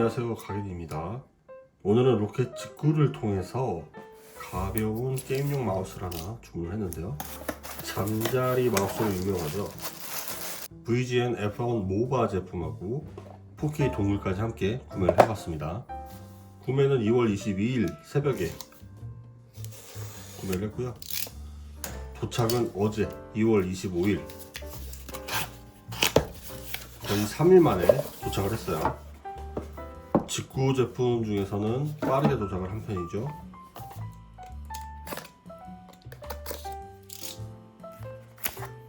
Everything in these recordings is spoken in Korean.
안녕하세요 가겐입니다. 오늘은 로켓 직구를 통해서 가벼운 게임용 마우스를 하나 주문했는데요. 잠자리 새마우스로 유명하죠. VGN F1 모바 제품하고 4K 동굴까지 함께 구매를 해봤습니다. 구매는 2월 22일 새벽에 구매를 했고요. 도착은 어제 2월 25일. 거의 3일 만에 도착을 했어요 직구 제품 중에서는 빠르게 도착을 한 편이죠.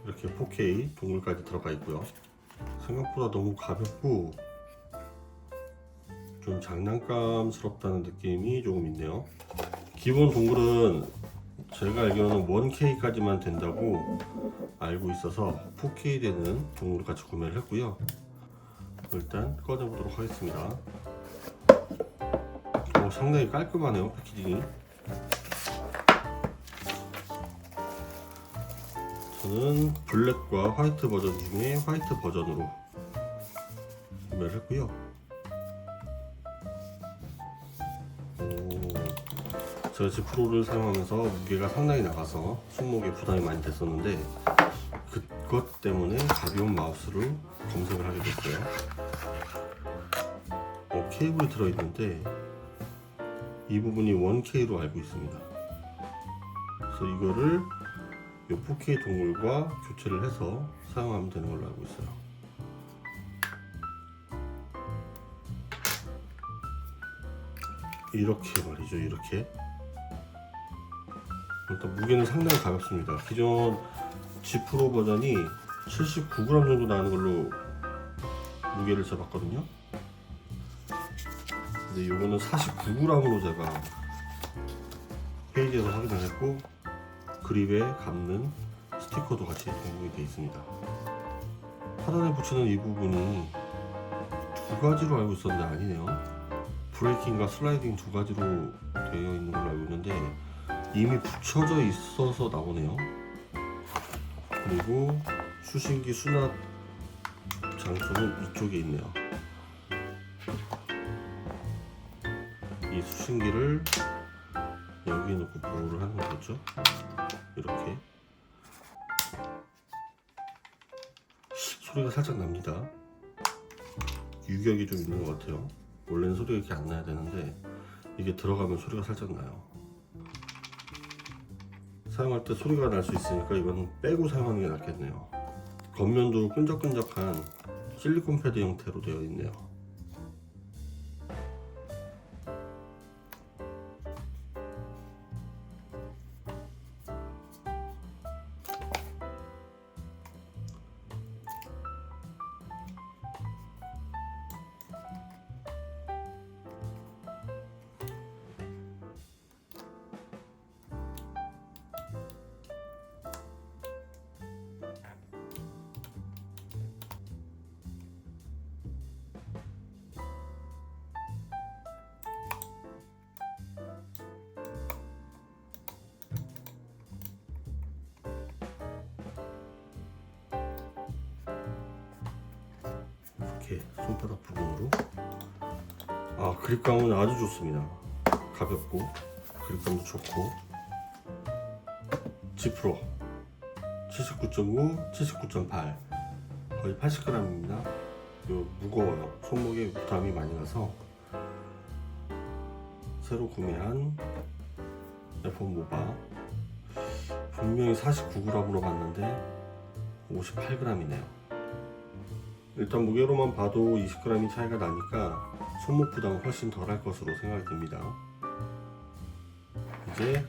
이렇게 4K 동물까지 들어가 있고요. 생각보다 너무 가볍고 좀 장난감스럽다는 느낌이 조금 있네요. 기본 동굴은 제가 알기로는 1K까지만 된다고 알고 있어서 4K 되는 동굴을 같이 구매를 했고요. 일단 꺼내보도록 하겠습니다. 어, 상당히 깔끔하네요 패키징이 저는 블랙과 화이트 버전 중에 화이트 버전으로 구매를 했고요. 오, 제가 지프로를 사용하면서 무게가 상당히 나가서 손목에 부담이 많이 됐었는데 그것 때문에 가벼운 마우스를 검색을 하게 됐어요. 어, 케이블이 들어있는데 이 부분이 1K로 알고 있습니다. 그래서 이거를 이 4K 동굴과 교체를 해서 사용하면 되는 걸로 알고 있어요. 이렇게 말이죠, 이렇게. 일단 무게는 상당히 가볍습니다. 기존 G 프로 버전이 79g 정도 나는 걸로 무게를 잡았거든요. 근데 이거는 49g으로 제가 페이지에서 확인을 했고 그립에 감는 스티커도 같이 동봉이 되어 있습니다. 하단에 붙이는 이 부분이 두 가지로 알고 있었는데 아니네요. 브레이킹과 슬라이딩 두 가지로 되어 있는 걸로 알고 있는데 이미 붙여져 있어서 나오네요. 그리고 수신기 수납 장소는 이쪽에 있네요. 이 수신기를 여기 놓고 보호를 하는 거죠. 이렇게 소리가 살짝 납니다. 유격이 좀 있는 것 같아요. 원래는 소리가 이렇게 안 나야 되는데 이게 들어가면 소리가 살짝 나요. 사용할 때 소리가 날 수 있으니까 이건 빼고 사용하는 게 낫겠네요. 겉면도 끈적끈적한 실리콘 패드 형태로 되어 있네요. 이렇게 손바닥 부분으로. 아 그립감은 아주 좋습니다. 가볍고 그립감도 좋고. 지프로 79.5, 79.8 거의 80g입니다. 무거워요. 손목에 부담이 많이 가서. 새로 구매한 F1 모바. 분명히 49g으로 봤는데 58g이네요 일단 무게로만 봐도 20g이 차이가 나니까 손목 부담은 훨씬 덜할 것으로 생각이 듭니다. 이제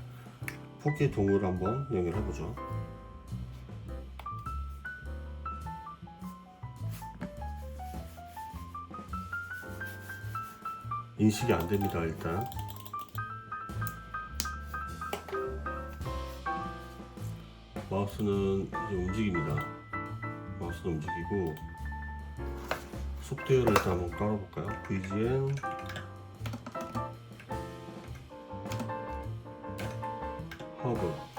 4K 동을 한번 연결해 보죠. 인식이 안 됩니다, 일단. 마우스는 움직입니다. 마우스는 움직이고 소프트웨어를 일단 한번 깔아볼까요? VGN 허브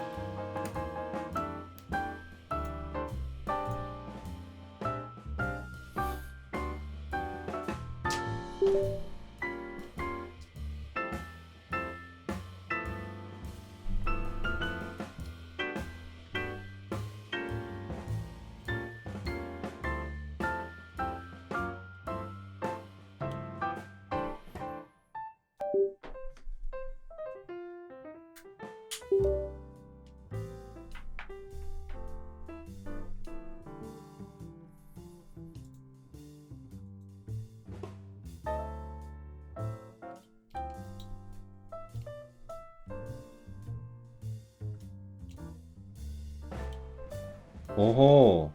오호.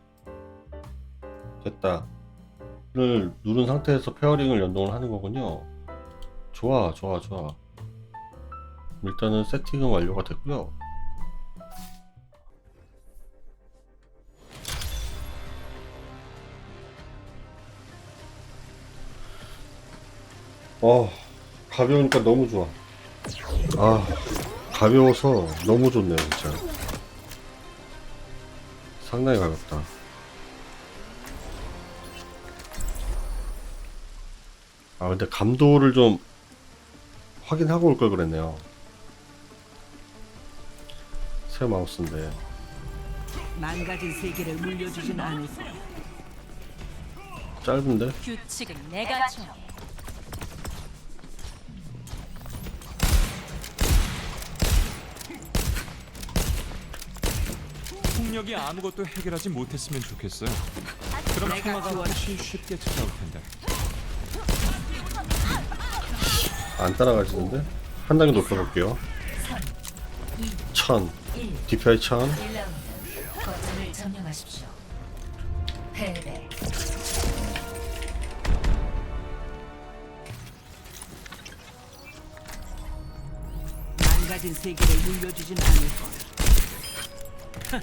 됐다. 를 누른 상태에서 페어링을 연동을 하는 거군요. 좋아 좋아 좋아 일단은 세팅은 완료가 됐고요. 어 가벼우니까 너무 좋아. 아 가벼워서 너무 좋네요 진짜. 상당히 가볍다. 아 근데 감도를 좀 확인하고 올 걸 그랬네요 새 마우스인데 망가진 세계를 물려주진 않을 거야. 짧은데 규칙은 내가 정해. 폭력이 아무것도 해결하지 못했으면 좋겠어요. 그럼 평화가. 훨씬 쉽게 찾아올 텐데. 안 따라가지는데 한 단계 높여볼게요 1000 DPI 1000 1라운드 거점을 점령하십시오. 패배. 망가진 세계를 물려주진 않을 거야.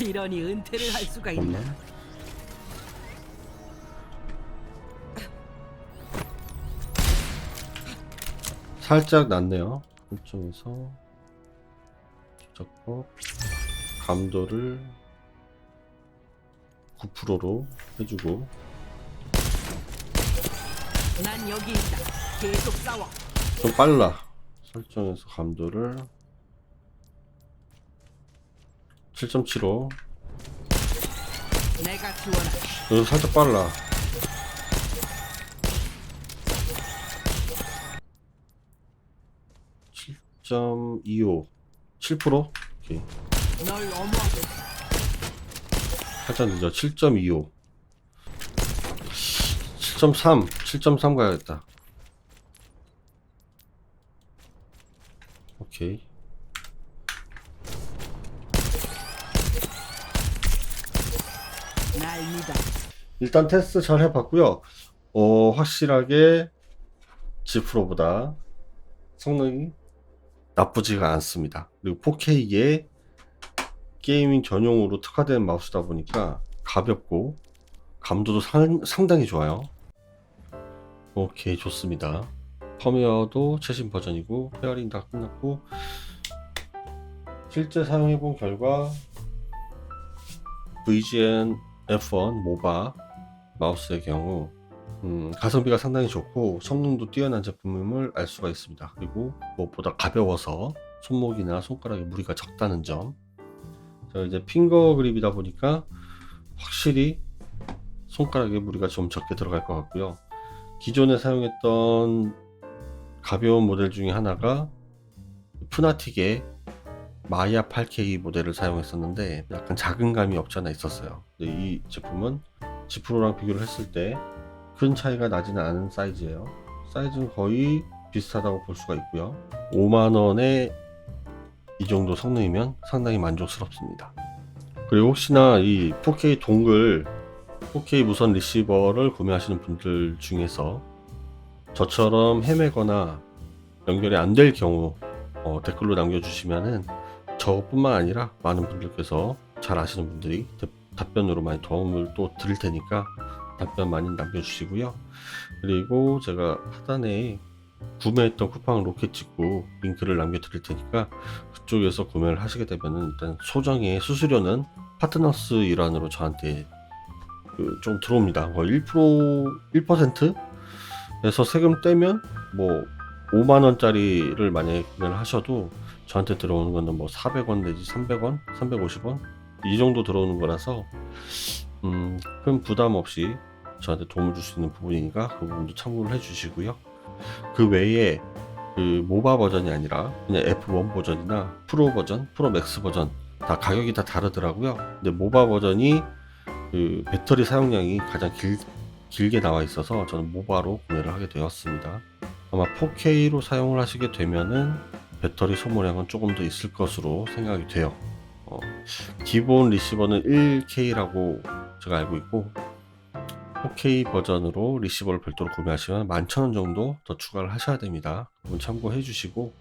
이러니 은퇴를 할 수가 있나? 살짝 낮네요. 이쪽에서 조작법 감도를 9%로 해주고 난 여기 있다. 계속 싸워. 좀 빨라. 설정에서 감도를 7.75 내가 살짝 빨라. (7.25) 7%? 오케이. 살짝 늦어. 7.25 7.3 7.3 가야겠다. 오케이. 일단 테스트 잘 해봤고요. 어 확실하게 G프로보다 성능이 나쁘지가 않습니다. 그리고 4K에 게이밍 전용으로 특화된 마우스다 보니까 가볍고 감도도 상, 상당히 좋아요. 오케이 좋습니다. 펌웨어도 최신 버전이고 페어링 다 끝났고 실제 사용해본 결과 VGN F1 모바 마우스의 경우 음, 가성비가 상당히 좋고 성능도 뛰어난 제품임을 알 수가 있습니다. 그리고 무엇보다 가벼워서 손목이나 손가락에 무리가 적다는 점. 자 이제 핑거 그립이다 보니까 확실히 손가락에 무리가 좀 적게 들어갈 것 같고요. 기존에 사용했던 가벼운 모델 중에 하나가 푸나틱의 마이아 8K 모델을 사용했었는데 약간 작은 감이 없지 않아 있었어요. 근데 이 제품은 G 프로랑 비교를 했을 때 큰 차이가 나지는 않은 사이즈예요. 사이즈는 거의 비슷하다고 볼 수가 있고요. 5만 원에 이 정도 성능이면 상당히 만족스럽습니다. 그리고 혹시나 이 4K 동글 4K 무선 리시버를 구매하시는 분들 중에서 저처럼 헤매거나 연결이 안 될 경우 어, 댓글로 남겨주시면은 저뿐만 아니라 많은 분들께서 잘 아시는 분들이 대- 답변으로 많이 도움을 또 드릴 테니까 답변 많이 남겨주시고요. 그리고 제가 하단에 구매했던 쿠팡 로켓 찍고 링크를 남겨드릴 테니까 그쪽에서 구매를 하시게 되면은 일단 소정의 수수료는 파트너스 일환으로 저한테 그 좀 들어옵니다. 뭐 1% 1%에서 세금 떼면 뭐 5만 원짜리를 만약에 구매를 하셔도 저한테 들어오는 거는 뭐 400원 내지 300원, 350원 이 정도 들어오는 거라서 음, 큰 부담 없이 저한테 도움을 줄 수 있는 부분이니까 그 부분도 참고를 해주시고요. 그 외에 그 모바 버전이 아니라 그냥 F1 버전이나 프로 버전, 프로 맥스 버전 다 가격이 다 다르더라고요. 근데 모바 버전이 그 배터리 사용량이 가장 길, 길게 나와 있어서 저는 모바로 구매를 하게 되었습니다. 아마 4K로 사용을 하시게 되면은 배터리 소모량은 조금 더 있을 것으로 생각이 돼요. 어, 기본 리시버는 1K라고 제가 알고 있고 4K 버전으로 리시버를 별도로 구매하시면 11,000원 정도 더 추가를 하셔야 됩니다. 참고해 주시고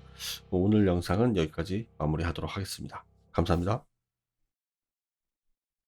오늘 영상은 여기까지 마무리하도록 하겠습니다. 감사합니다.